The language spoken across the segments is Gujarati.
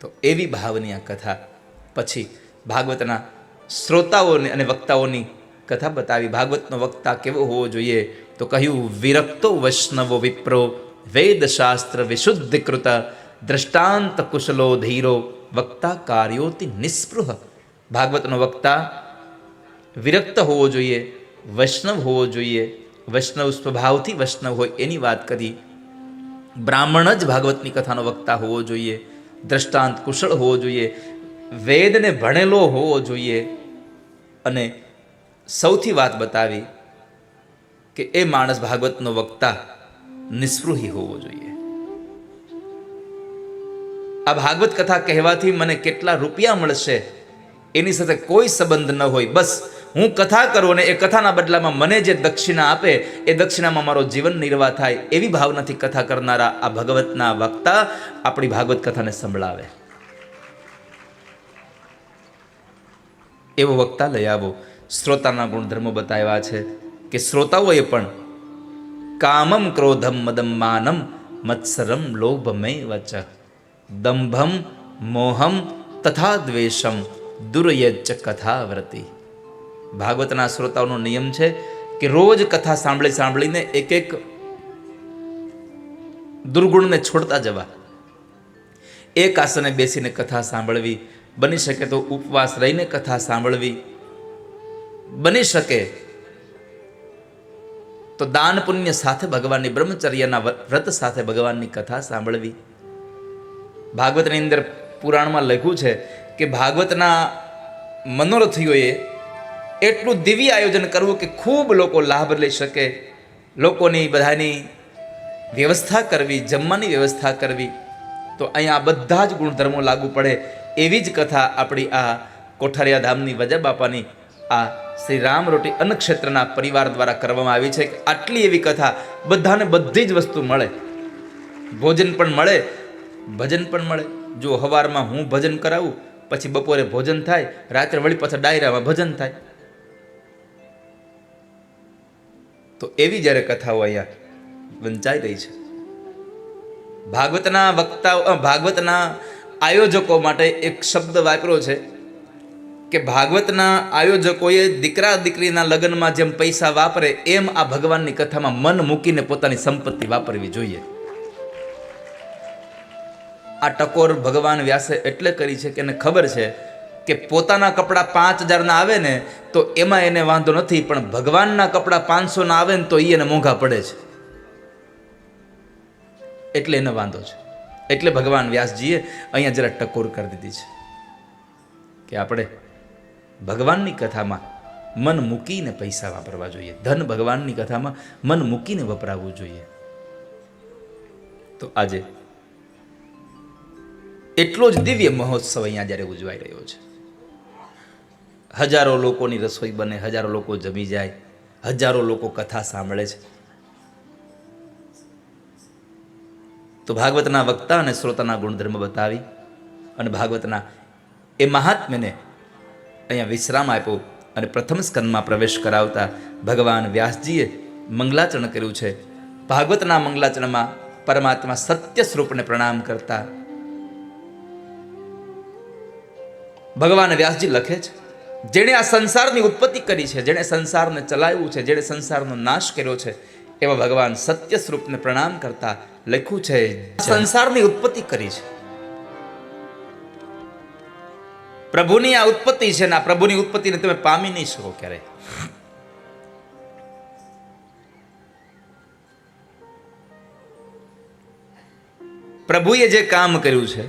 તો એવી ભાવની આ કથા. પછી ભાગવતના શ્રોતાઓને અને વક્તાઓની કથા બતાવી. ભાગવતનો વક્તા કેવો હોવો જોઈએ? તો કહ્યું, વિરક્તો વૈષ્ણવો વિપ્રો, વેદશાસ્ત્ર વિશુદ્ધિકૃત, દ્રષ્ટાંત કુશલો ધીરો, વક્તા કાર્યોતિ નિસ્પૃહ. ભાગવતનો વક્તા વિરક્ત હોવો જોઈએ, વૈષ્ણવ હોવો જોઈએ. વૈષ્ણવ સ્વભાવથી વૈષ્ણવ હોય એની વાત કરી. બ્રાહ્મણ જ ભાગવતની કથાનો વક્તા હોવો જોઈએ. દ્રષ્ટાંત કુશળ હોવો જોઈએ. વેદને ભણેલો હોવો જોઈએ. અને સૌથી વાત બતાવી કે એ માણસ ભાગવતનો વક્તા નિસ્પૃહી હોવો જોઈએ. આ ભાગવત કથા કહેવાથી મને કેટલા રૂપિયા મળશે એની સાથે કોઈ સંબંધ ન હોય. બસ હું કથા કરું અને એ કથાના બદલામાં મને જે દક્ષિણા આપે, એ દક્ષિણામાં મારો જીવન નિર્વાહ થાય એવી ભાવનાથી કથા કરનારા આ ભગવતના વક્તા આપણી ભાગવત કથાને સંભળાવે. એવો વક્તા લઈ આવો. શ્રોતાના ગુણધર્મો બતાવ્યા છે કે શ્રોતાઓએ પણ કામમ ક્રોધમ મદમ માનમ મત્સરમ લોભમય વચ દંભમ મોહમ તથા દ્વેષમ દુર્યજ કથાવ્રતિ ભાગવતના શ્રોતાઓનો નિયમ છે કે રોજ કથા સાંભળી સાંભળીને એક એક દુર્ગુણને છોડતા જવા. એક આસને બેસીને કથા સાંભળવી, બની શકે તો ઉપવાસ રહીને કથા સાંભળવી. બની શકે તો દાન પુણ્ય સાથે ભગવાનની બ્રહ્મચર્યના વ્રત સાથે ભગવાનની કથા સાંભળવી. ભાગવતની અંદર પુરાણમાં લખ્યું છે કે ભાગવતના મનોરથીઓએ એટલું દિવ્ય આયોજન કરવું કે ખૂબ લોકો લાભ લઈ શકે. લોકોની બધાની વ્યવસ્થા કરવી, જમવાની વ્યવસ્થા કરવી. તો અહીંયા બધા જ ગુણધર્મો લાગુ પડે એવી જ કથા આપણી આ કોઠારિયા ધામની વજા બાપાની આ શ્રી રામ રોટી અન્નક્ષેત્રના પરિવાર દ્વારા કરવામાં આવી છે આટલી એવી કથા બધાને બધી જ વસ્તુ મળે. ભોજન પણ મળે, ભજન પણ મળે. જો હવારમાં હું ભજન કરાવું, પછી બપોરે ભોજન થાય, રાત્રે વળી પાછા ડાયરામાં ભજન થાય. તો એવી જ્યારે કથાઓ અહીંયા વંચાઈ રહી છે. ભાગવતના વક્તા ભાગવતના આયોજકો માટે એક શબ્દ વાપર્યો છે કે ભાગવતના આયોજકોએ દીકરા દીકરીના લગ્નમાં જેમ પૈસા વાપરે એમ આ ભગવાનની કથામાં મન મૂકીને પોતાની સંપત્તિ વાપરવી જોઈએ. આ ટકોર ભગવાન વ્યાસે એટલે કરી છે કે એને ખબર છે કે પોતાના કપડાં પાંચ હજારના આવે ને, તો એમાં એને વાંધો નથી, પણ ભગવાનના કપડાં પાંચસોના આવે ને, તો એ એને મોંઘા પડે છે. એટલે એને વાંધો છે. એટલે ભગવાન વ્યાસજીએ અહીંયા જરા ટકોર કરી દીધી છે. કે આપણે ભગવાનની કથામાં મન મૂકીને પૈસા વાપરવા જોઈએ. ધન ભગવાનની કથામાં મન મૂકીને વપરાવવું જોઈએ. તો આજે એટલો જ દિવ્ય મહોત્સવ અહીંયા જ્યારે ઉજવાઈ રહ્યો છે. હજારો લોકોની રસોઈ બને, હજારો લોકો જમી જાય, હજારો લોકો કથા સાંભળે છે. તો ભાગવતના વક્તા અને શ્રોતાના ગુણધર્મ બતાવી અને ભાગવતના એ મહાત્મ્યને અહીંયા વિશ્રામ આપ્યો અને પ્રથમ સ્કંદમાં પ્રવેશ કરાવતા ભગવાન વ્યાસજીએ મંગલાચરણ કર્યું છે. ભાગવતના મંગલાચરણમાં પરમાત્મા સત્ય સ્વરૂપને પ્રણામ કરતા ભગવાન વ્યાસજી લખે છે. જેણે આ સંસારની ઉત્પત્તિ કરી છે, જેણે સંસારને ચલાવ્યું છે, જેણે સંસારનો નાશ કર્યો છે, એવા ભગવાન સત્ય સ્વરૂપને પ્રણામ કરતા લખ્યું છે સંસારની ઉત્પત્તિ કરી છે. પ્રભુની આ ઉત્પત્તિ છે ને, આ પ્રભુની ઉત્પત્તિને તમે પામી નહીં શકો ક્યારેય. પ્રભુએ જે કામ કર્યું છે,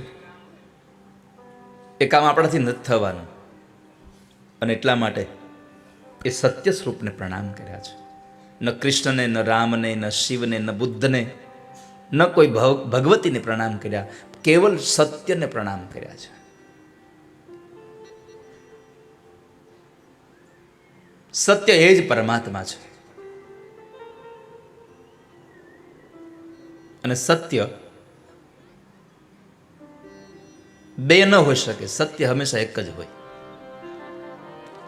એ કામ આપણાથી નથી થવાનું. અને એટલા માટે એ સત્ય સ્વરૂપને પ્રણામ કર્યા છે. ન કૃષ્ણને, ન રામને, ન શિવને, ન બુદ્ધને, ન કોઈ ભવ, ભગવતીને પ્રણામ કર્યા. કેવલ સત્યને પ્રણામ કર્યા છે. સત્ય એ જ પરમાત્મા છે. અને સત્ય બે ન હોઈ શકે. સત્ય હંમેશા એક જ હોય.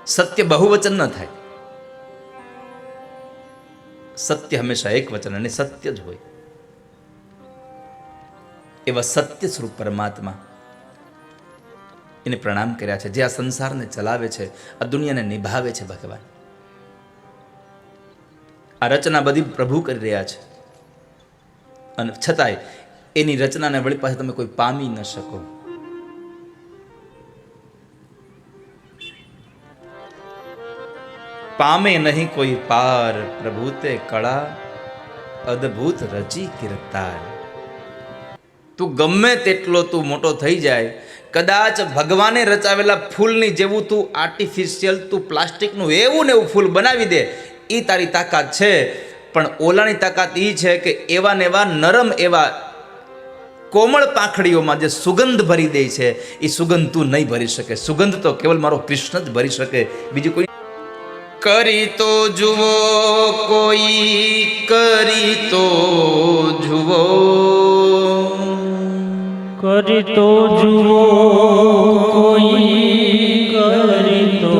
સત્ય બહુવચન ન થાય. સત્ય હંમેશા એક વચન અને સત્ય જ હોય. એવા સત્ય સ્વરૂપ પરમાત્મા એને પ્રણામ કર્યા છે. જે આ સંસારને ચલાવે છે, આ દુનિયાને નિભાવે છે ભગવાન. આ રચના બધી પ્રભુ કરી રહ્યા છે. અને છતાંય એની રચનાને વળી પાસે તમે કોઈ પામી ન શકો. પામે નહીં કોઈ પાર પ્રભુ તે કળા, અદ્ભુત રચી કીર્તાર. તું ગમે તેટલો તું મોટો થઈ જાય, કદાચ ભગવાને રચાવેલા ફૂલની જેવું તું આર્ટિફિશિયલ તું પ્લાસ્ટિકનું એવું ને એવું ફૂલ બનાવી દે એ તારી તાકાત છે. પણ ઓલાની તાકાત એ છે કે એવા ને એવા નરમ એવા કોમળ પાંખડીઓમાં જે સુગંધ ભરી દે છે એ સુગંધ તું નહીં ભરી શકે. સુગંધ તો કેવલ મારો કૃષ્ણ જ ભરી શકે. બીજું કોઈ કરી તો જુઓ કોઈ કરી તો જુઓ. કરી તો જુઓ કોઈ કરી તો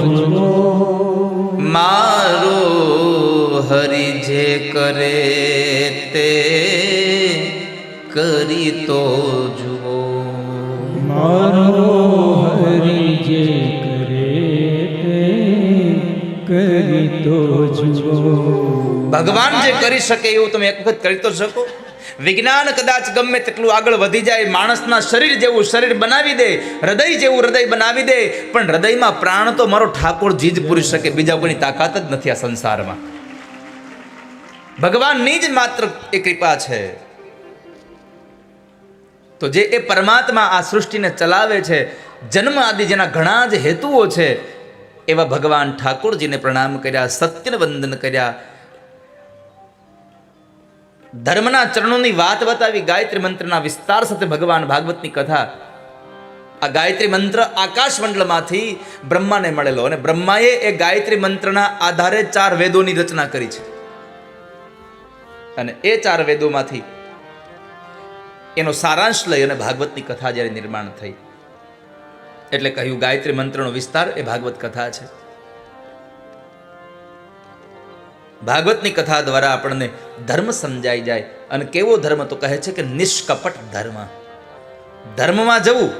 જુઓ. મારો હરિ જે કરે તે કરી તો જુઓ કરી તો જુઓ. ભગવાન જે કરી શકે એવું તમે એક વખત કરી તો શકો. વિજ્ઞાન કદાચ ગમે તેટલું આગળ વધી જાય, માણસના શરીર જેવું શરીર બનાવી દે, હૃદય જેવું હૃદય બનાવી દે, પણ હૃદયમાં પ્રાણ તો મારો ઠાકોરજી જ પૂરી શકે, બીજા કોઈની તાકાત જ નથી આ સંસારમાં. ભગવાનની જ માત્ર એ કૃપા છે. તો જે એ પરમાત્મા આ સૃષ્ટિને ચલાવે છે, જન્મ આદિ જેના ઘણા જ હેતુઓ છે એવા ભગવાન ઠાકોરજીને પ્રણામ કર્યા સત્યને વંદન કર્યા. ધર્મના ચરણોની વાત બતાવી, ગાયત્રી મંત્રના વિસ્તાર સાથે ભગવાન ભાગવતની કથા. આ ગાયત્રી મંત્ર આકાશ મંડળમાંથી બ્રહ્માને મળેલો અને બ્રહ્માએ એ ગાયત્રી મંત્રના આધારે ચાર વેદોની રચના કરી છે. અને એ ચાર વેદોમાંથી એનો સારાંશ લઈ અને ભાગવતની કથા જ્યારે નિર્માણ થઈ. એટલે કહ્યું ગાયત્રી મંત્રનો વિસ્તાર એ ભાગવત કથા છે. ભાગવતની કથા દ્વારા આપણને ધર્મ સમજાઈ જાય. અને કેવો ધર્મ તો કહે છે કે નિષ્કપટ ધર્મ. ધર્મમાં જવું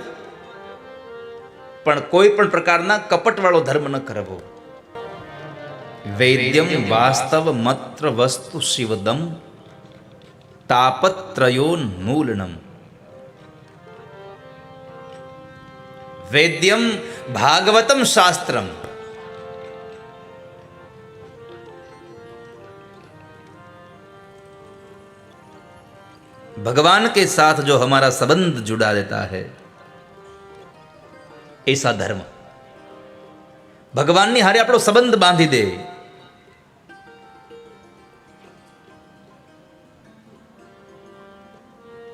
પણ કોઈ પણ પ્રકારના કપટવાળો ધર્મ ન કરવો. વૈદ્યમ વાસ્તવ મત્ર વસ્તુ શિવદમ તાપત્રયોન્મૂલનમ वेद्यम भागवतम शास्त्रम। भगवान के साथ जो हमारा संबंध जुड़ा देता है, ऐसा धर्म। भगवान ने हारे આપણો સંબંધ બાંધી દે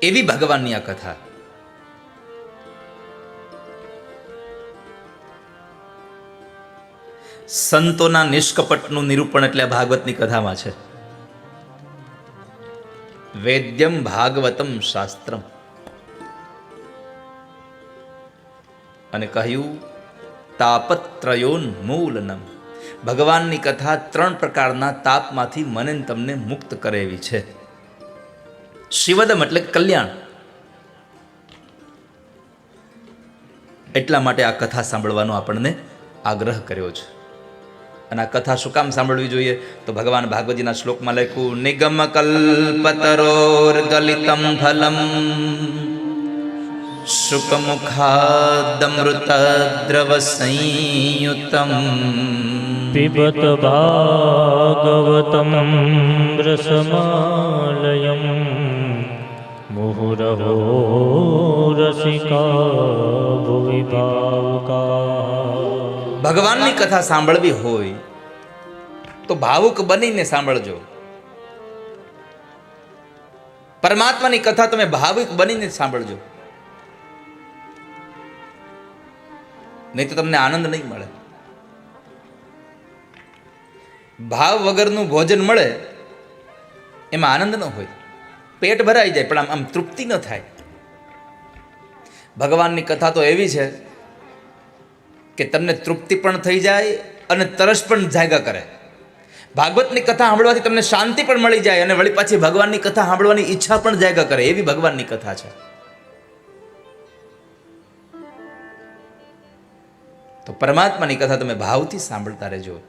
એવી ભગવાનની कथा है સંતોના નિષ્કપટનું નિરૂપણ એટલે ભાગવતની કથામાં છે. વેદ્યમ ભાગવતમ શાસ્ત્રમ. અને કહ્યું તાપત્રયોન્મૂલનમ ભગવાનની કથા ત્રણ પ્રકારના તાપમાંથી મને તમને મુક્ત કરે એવી છે. શિવદમ એટલે કલ્યાણ. એટલા માટે આ કથા સાંભળવાનો આપણને આગ્રહ કર્યો છે. અને આ કથા શું કામ સાંભળવી જોઈએ? તો ભગવાન ભાગવતીના શ્લોકમાં લખ્યું, નિગમ કલ્પતરોર ગલિતમ ફલમ શુકમુખાદમૃતદ્રવ સંયુતમ પિબત ભાગવતમ રસમાલયમ ભગવાનની કથા સાંભળવી હોય, તો ભાવુક બનીને સાંભળજો. પરમાત્માની કથા તમે ભાવુક બનીને સાંભળજો. નહીં તો તમને આનંદ નહીં મળે. ભાવ વગરનું ભોજન મળે, એમાં આનંદ ન હોય. પેટ ભરાઈ જાય, પણ આમ આમ તૃપ્તિ ન થાય. ભગવાનની કથા તો એવી છે કે તમને તૃપ્તિ પણ થઈ જાય અને તરસ પણ જાગા કરે. ભાગવતની કથા સાંભળવાથી તમને શાંતિ પણ મળી જાય અને વળી પાછી ભગવાનની કથા સાંભળવાની ઈચ્છા પણ જાગા કરે, એવી ભગવાનની કથા છે. તો પરમાત્માની કથા તમે ભાવથી સાંભળતા રહેજો.